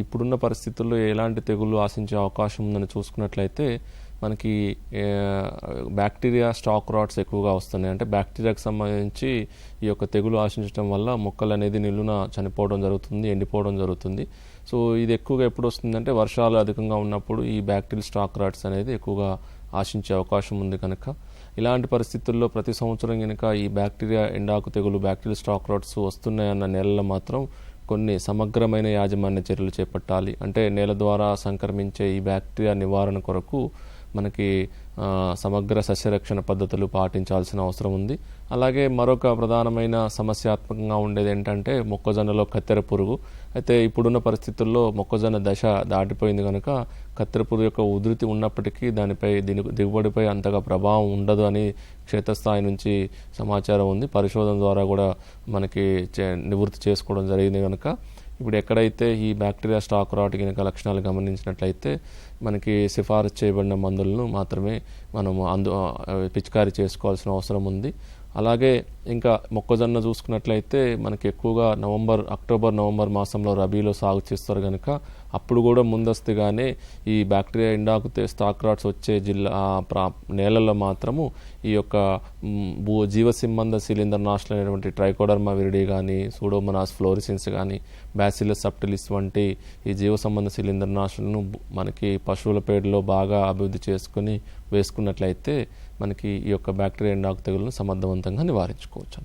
ఇప్పుడున్న పరిస్థితుల్లో ఎలాంటి తెగుళ్ళు ఆశించే అవకాశం ఉందని చూసుకున్నట్లయితే మనకి బ్యాక్టీరియా స్టాక్ రాట్స్ ఎక్కువగా వస్తున్నాయి. అంటే బ్యాక్టీరియాకి సంబంధించి ఈ యొక్క తెగులు ఆశించడం వల్ల మొక్కలు అనేది నిల్లున చనిపోవడం జరుగుతుంది ఎండిపోవడం జరుగుతుంది. సో ఇది ఎక్కువగా ఎప్పుడు వస్తుందంటే వర్షాలు అధికంగా ఉన్నప్పుడు ఈ బ్యాక్టీరియల్ స్టాక్ రాట్స్ అనేది ఎక్కువగా ఆశించే అవకాశం ఉంది కనుక. ఇలాంటి పరిస్థితుల్లో ప్రతి సంవత్సరం కనుక ఈ బ్యాక్టీరియా ఎండాకు తెగులు బ్యాక్టీరియల్ స్టాక్ రాట్స్ వస్తున్నాయన్న నెలల్లో మాత్రం కొన్ని సమగ్రమైన యాజమాన్య చర్యలు చేపట్టాలి. అంటే నేల ద్వారా సంక్రమించే ఈ బ్యాక్టీరియా నివారణ కొరకు మనకి సమగ్ర సస్యరక్షణ పద్ధతులు పాటించాల్సిన అవసరం ఉంది. అలాగే మరొక ప్రధానమైన సమస్యాత్మకంగా ఉండేది ఏంటంటే మొక్కజొన్నలో కత్తెర పురుగు. అయితే ఇప్పుడున్న పరిస్థితుల్లో మొక్కజొన్న దశ దాటిపోయింది కనుక కత్తెర పురుగు యొక్క ఉధృతి ఉన్నప్పటికీ దానిపై దీని దిగుబడిపై అంతగా ప్రభావం ఉండదు అని క్షేత్రస్థాయి నుంచి సమాచారం ఉంది. పరిశోధన ద్వారా కూడా మనకి చే- నివృత్తి చేసుకోవడం జరిగింది కనుక ఇప్పుడు ఎక్కడైతే ఈ బ్యాక్టీరియా స్టాక్ రాట్ కనుక లక్షణాలు గమనించినట్లయితే మనకి సిఫారసు చేయబడిన మందులను మాత్రమే మనము అందు పిచికారీ చేసుకోవాల్సిన అవసరం ఉంది. అలాగే ఇంకా మొక్కజొన్న చూసుకున్నట్లయితే మనకి ఎక్కువగా నవంబర్ అక్టోబర్ నవంబర్ మాసంలో రబీలో సాగు చేస్తారు కనుక అప్పుడు కూడా ముందస్తుగానే ఈ బ్యాక్టీరియా ఎండాకుతే స్టాక్ రాట్స్ వచ్చే జిల్లా ప్రా నేలల్లో మాత్రము ఈ యొక్క భూ జీవసింబంధ సిలిండర్ నాశనం అనేటువంటి ట్రైకోడర్మా విరిడి కానీ సూడోమనాస్ ఫ్లోరిసిన్స్ కానీ బ్యాసిలస్ సప్టిలిస్ వంటి ఈ జీవ సంబంధ శిలీంద్ర నాశనను మనకి పశువుల పేడలో బాగా అభివృద్ధి చేసుకుని వేసుకున్నట్లయితే మనకి ఈ యొక్క బ్యాక్టీరియా నాకు తెగులను సమర్థవంతంగా నివారించుకోవచ్చు.